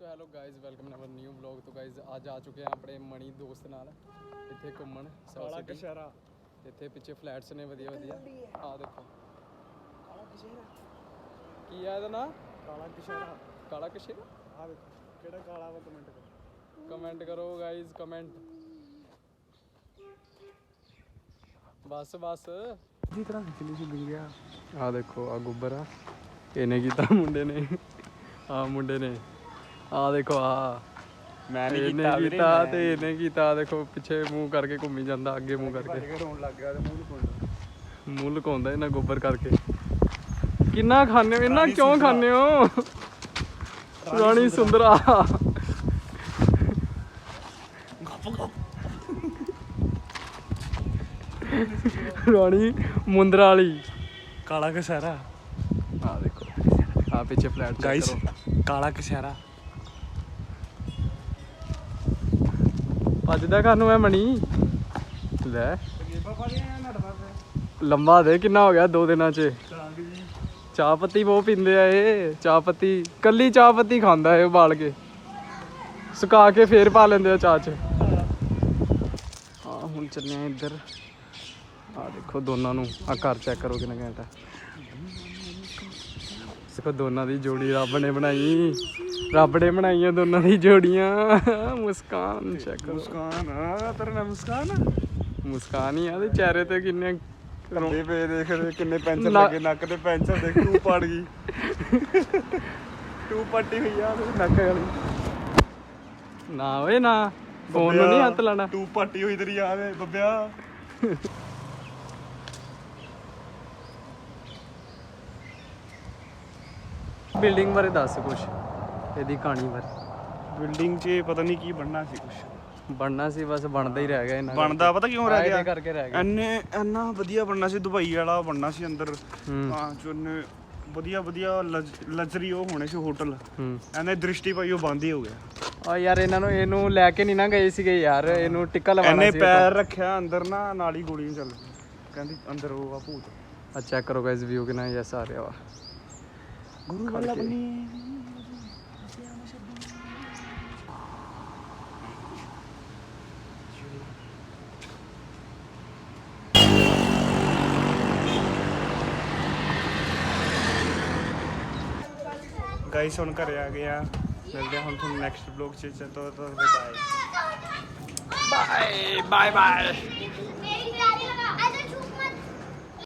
So hello guys welcome in our new vlog. ਤੋਂ guys ਅੱਜ ਆ ਚੁੱਕੇ ਹਾਂ ਆਪਣੇ ਮਣੀ ਦੋਸਤ ਨਾਲ ਇੱਥੇ ਘੁੰਮਣ ਸਿਟੀ ਕਸ਼ਹਿਰਾ ਇੱਥੇ ਪਿੱਛੇ ਫਲੈਟਸ ਨੇ ਵਧੀਆ ਵਧੀਆ। ਆ ਦੇਖੋ। ਕਾਲਾ ਕਸ਼ਹਿਰਾ ਕੀ ਆ ਇਹਦਾ ਨਾਂ? ਕਾਲਾ ਕਸ਼ਹਿਰਾ ਕਾਲਾ ਕਸ਼ੇਰਾ ਆ ਵੇਖੋ ਕਿਹੜਾ ਕਾਲਾ ਵਾ ਕਮੈਂਟ ਕਰੋ। ਕਮੈਂਟ ਕਰੋ ਗਾਇਜ਼ ਕਮੈਂਟ ਬਸ ਬਸ। ਜੀ ਤਰ੍ਹਾਂ ਖਿਚਲੀ ਸੀ ਬਿਲ ਗਿਆ ਆ ਦੇਖੋ ਆ ਗੁੱਬਰ ਆ। ਇਹਨੇ ਕੀਤਾ ਮੁੰਡੇ ਨੇ। ਆ ਮੁੰਡੇ ਨੇ। ਆ ਦੇਖੋ ਆ ਮੈਂ ਇਹਨੇ ਕੀਤਾ ਤੇ ਇਹਨੇ ਕੀਤਾ ਦੇਖੋ ਪਿੱਛੇ ਮੂੰਹ ਕਰਕੇ ਘੁੰਮੀ ਜਾਂਦਾ ਅੱਗੇ ਮੂੰਹ ਕਰਕੇ ਕਰਕੇ। ਰੋਣ ਲੱਗ ਗਿਆ ਤੇ ਮੂੰਹ ਲੁਕਾਉਂਦਾ ਮੂੰਹ ਲੁਕਾਉਂਦਾ ਇਹਨਾਂ ਗੋਬਰ ਕਰਕੇ। ਕਿੰਨਾ ਖਾਣੇ ਹੋ ਇਹਨਾਂ ਕਿਉਂ ਖਾਣੇ ਹੋ? ਰਾਣੀ ਸੁੰਦਰਾ। ਰਾਣੀ ਮੁੰਦਰਾ ਵਾਲੀ ਕਾਲਾ ਕਸ਼ਹਿਰਾ। ਆ ਦੇਖੋ ਆ ਪਿੱਛੇ ਫਲੈਟ ਚੈੱਕ ਕਰੋ। ਕਾਲਾ ਕਸ਼ਹਿਰਾ। ਭੱਜਦਾ ਕਰਨ ਮੈਂ ਮਣੀ। ਲੈ। ਬਾਬਾ ਦੇ, ਕਿੰਨਾ ਹੋ ਗਿਆ ਦੋ ਦਿਨਾਂ 'ਚ? ਚਾਹ ਪੱਤੀ ਬਹੁਤ ਪੀਂਦੇ ਆ ਇਹ, ਚਾਹ ਪੱਤੀ। ਕੱਲੀ ਚਾਹ ਪੱਤੀ ਖਾਂਦਾ ਇਹ ਉਬਾਲ ਕੇ। ਸੁਕਾ ਕੇ ਫੇਰ ਪਾ ਲੈਂਦੇ ਆ ਚਾਹ 'ਚ। ਆ ਹੁਣ ਚੱਲੇ ਆ ਇੱਧਰ। ਆ ਦੇਖੋ ਦੋਨਾਂ ਨੂੰ। ਆ ਘਰ ਚੈੱਕ ਕਰੋ ਕਿੰਨਾ ਘੰਟਾ ਦੇਖੋ ਦੋਨਾਂ ਦੀ ਜੋੜੀ ਰੱਬ ਨੇ ਬਣਾਈ। ਰੱਬ ਨੇ ਬਣਾਈਆਂ ਦੋਨਾਂ ਦੀ ਜੋੜੀਆਂ। ਮੁਸਕਾਨ ਚੈੱਕ ਮੁਸਕਾਨ ਆ ਤੇਰਾ ਨਾਮ ਮੁਸਕਾਨ ਮੁਸਕਾਨ ਹੀ ਆ ਤੇ ਚਿਹਰੇ ਤੇ ਕਿੰਨੇ ਕੰਦੇ ਪੇ ਦੇਖ ਕਿੰਨੇ ਪੈਂਚਰ ਲੱਗੇ ਨੱਕ ਤੇ ਪੈਂਚਰ ਦੇਖ ਟੂ ਪੜ ਗਈ। ਟੂ ਪੱਟੀ ਹੋਈ ਆ ਨੱਕ ਵਾਲੀ। ਨਾ ਓਏ ਨਾ। ਫੋਨ ਨੂੰ ਨਹੀਂ ਹੱਥ ਲਾਣਾ ਟੂ ਪੱਟੀ ਹੋਈ ਤੇਰੀ ਯਾਦ ਹੈ ਬੱਬਿਆ। ਬਿਲਡਿੰਗ ਬਾਰੇ ਦੱਸ ਕੁਛ ਇਹਦੀ ਕਹਾਣੀ ਬਾਰੇ। ਬਿਲਡਿੰਗ 'ਚ ਪਤਾ ਨਹੀਂ ਕੀ ਬਣਨਾ ਸੀ ਕੁਛ। ਬਣਨਾ ਸੀ ਬਸ ਬਣਦਾ ਹੀ ਰਹਿ ਗਿਆ ਇਹਨਾਂ ਬਣਦਾ ਪਤਾ ਕਿਉਂ ਰਹਿ ਗਿਆ? ਕਰਕੇ ਰਹਿ ਗਿਆ। ਐਨੇ ਇੰਨਾ ਵਧੀਆ ਬਣਨਾ ਸੀ ਦੁਬਈ ਵਾਲਾ ਬਣਨਾ ਸੀ ਅੰਦਰ। ਹੂੰ। ਹਾਂ ਚੁੰਨੇ ਵਧੀਆ ਵਧੀਆ ਲਗਜ਼ਰੀ ਉਹ ਹੋਣੇ ਸੀ ਹੋਟਲ। ਹੂੰ। ਐਨੇ ਦ੍ਰਿਸ਼ਟੀ ਭਾਈ ਉਹ ਬੰਦ ਹੀ ਹੋ ਗਿਆ ਆ ਯਾਰ ਇਹਨਾਂ ਨੂੰ ਇਹਨੂੰ ਲੈ ਕੇ ਨਹੀਂ ਨਾ ਗਏ ਸੀਗੇ ਯਾਰ ਇਹਨੂੰ ਟਿੱਕਾ ਲਵਾਉਣਾ ਐਨੇ ਸੀ ਪੈਰ ਰੱਖਿਆ ਅੰਦਰ ਨਾ ਨਾਲ ਹੀ ਗੋਲੀਆਂ ਚੱਲ ਪਈਆਂ ਕਹਿੰਦੀ ਅੰਦਰ ਉਹ ਆ ਭੂਤ। ਆ ਚੈੱਕ ਕਰੋ ਗਾਇਸ ਵਿਊ ਕਿੰਨਾ ਯੈਸ ਆ ਰਿਹਾ ਵਾ ਗੁਰੂ ਵਾਲਾ ਬਣੀ ਗਾਈਸ ਹੁਣ ਘਰੇ ਆ ਗਏ ਆ। ਮਿਲਦੇ ਹਾਂ ਹੁਣ ਤੁਹਾਨੂੰ ਨੈਕਸਟ ਬਲੌਗ ਚ। ਤੋ ਤੋ ਬਾਏ ਬਾਏ ਬਾਏ ਬਾਏ